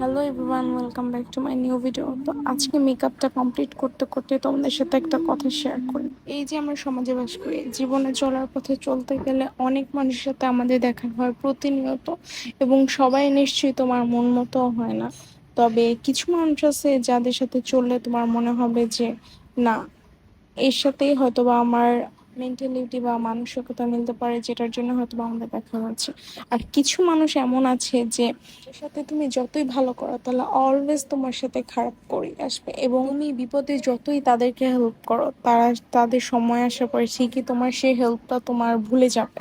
Hello everyone welcome back to my new video তো আজকে মেকআপটা কমপ্লিট করতে করতে তোমাদের সাথে একটা কথা শেয়ার করি। এই যে আমরা সমাজে বাস করি, জীবনে চলার পথে চলতে গেলে অনেক মানুষের সাথে আমাদের দেখা হয় প্রতিনিয়ত এবং সবাই নিশ্চয়ই তোমার মন মতো হয় না। তবে কিছু মানুষ আছে যাদের সাথে চললে তোমার মনে হবে যে, না, এর সাথেই হয়তো বা আমার মেন্টালিটি বা মানসিকতা মিলতে পারে যেটার জন্য হয়তো বা আমাদের দেখা হচ্ছে আর কিছু মানুষ এমন আছে যে সাথে তুমি যতই ভালো করো, তাহলে অলওয়েজ তোমার সাথে খারাপ করে আসবে। এবং তুমি বিপদে যতই তাদেরকে হেল্প করো, তারা তাদের সময় আসার পরে ঠিকই তোমার সেই হেল্পটা তোমার ভুলে যাবে।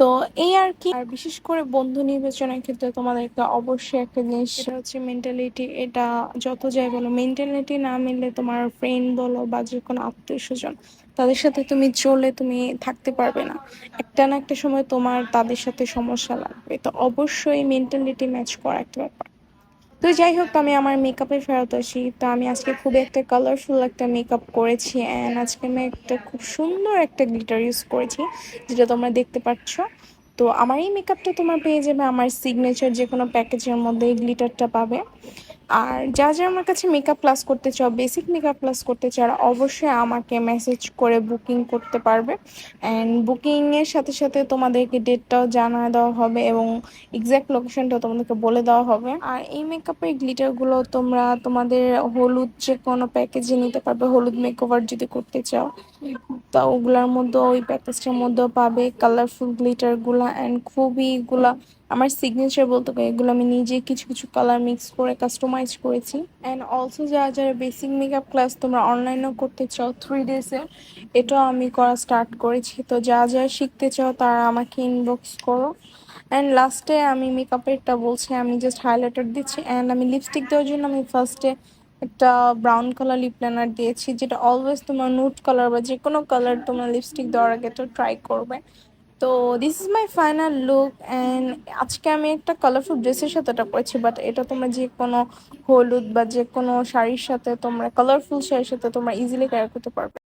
তো এই আর কি। আর বিশেষ করে বন্ধু নির্বাচনের ক্ষেত্রে তোমাদেরকে অবশ্যই একটা জিনিস সেটা হচ্ছে মেন্টালিটি এটা যত যাই বলো মেন্টালিটি না মিললে তোমার ফ্রেন্ড বলো বা যে কোনো আত্মীয় স্বজন, তাদের সাথে তুমি চলে তুমি থাকতে পারবে না। একটা না একটা সময় তোমার তাদের সাথে সমস্যা লাগবে। তো অবশ্যই মেন্টালিটি ম্যাচ করা একটা ব্যাপার। তো যাই হোক, আমি আমার মেকআপে ফেরত আসি। তো আমি আজকে খুব একটা কালারফুল একটা মেকআপ করেছি অ্যান্ড আজকে আমি একটা খুব সুন্দর একটা গ্লিটার ইউজ করেছি, যেটা তোমরা দেখতে পাচ্ছ। তো আমার এই মেকআপটা তোমার পেয়ে যাবে, আমার সিগনেচার যে কোনো প্যাকেজের মধ্যে এই গ্লিটারটা পাবে। আর যা যা আমার কাছে মেকআপ ক্লাস করতে চাও বেসিক মেকআপ ক্লাস করতে চাও অবশ্যই আমাকে মেসেজ করে বুকিং করতে পারবে। অ্যান্ড বুকিংয়ের সাথে সাথে তোমাদেরকে ডেটটাও জানা দেওয়া হবে এবং এক্স্যাক্ট লোকেশনটাও তোমাদেরকে বলে দেওয়া হবে। আর এই মেকআপের গ্লিটারগুলো তোমরা তোমাদের হলুদ যে কোনো প্যাকেজে নিতে পারবে, হলুদ মেকওভার যদি করতে চাও, তা ওগুলার মধ্যে ওই প্যাকেজটার মধ্যেও পাবে কালারফুল গ্লিটারগুলো অ্যান্ড খুবই এগুলা, আমার সিগনেচার বলতে এগুলো আমি নিজে কিছু কিছু কালার মিক্স করে কাস্টমাইজ করেছি। অ্যান্ড অলসো যারা যারা বেসিক মেকআপ ক্লাস তোমরা অনলাইনেও করতে চাও থ্রি ডেজে এটাও আমি করা স্টার্ট করেছি। তো যা যা শিখতে চাও, তারা আমাকে ইনবক্স করো। অ্যান্ড লাস্টে আমি মেকআপেরটা বলছি, আমি জাস্ট হাইলাইটার দিচ্ছি। অ্যান্ড আমি লিপস্টিক দেওয়ার জন্য আমি ফার্স্টে একটা ব্রাউন কালার লিপ লাইনার দিয়েছি, যেটা অলওয়েজ তোমার নুট কালার বা যে কোনো কালার তোমার লিপস্টিক দেওয়ার আগে তো ট্রাই করবে। তো this is my final look and আজকে আমি একটা কালারফুল ড্রেসের সাথে এটা পরেছি বাট এটা তোমরা যে কোনো হলুদ বা যে কোনো শাড়ির সাথে তোমরা কালারফুল শাড়ির সাথে তোমরা ইজিলি ক্যারি করতে পারবে।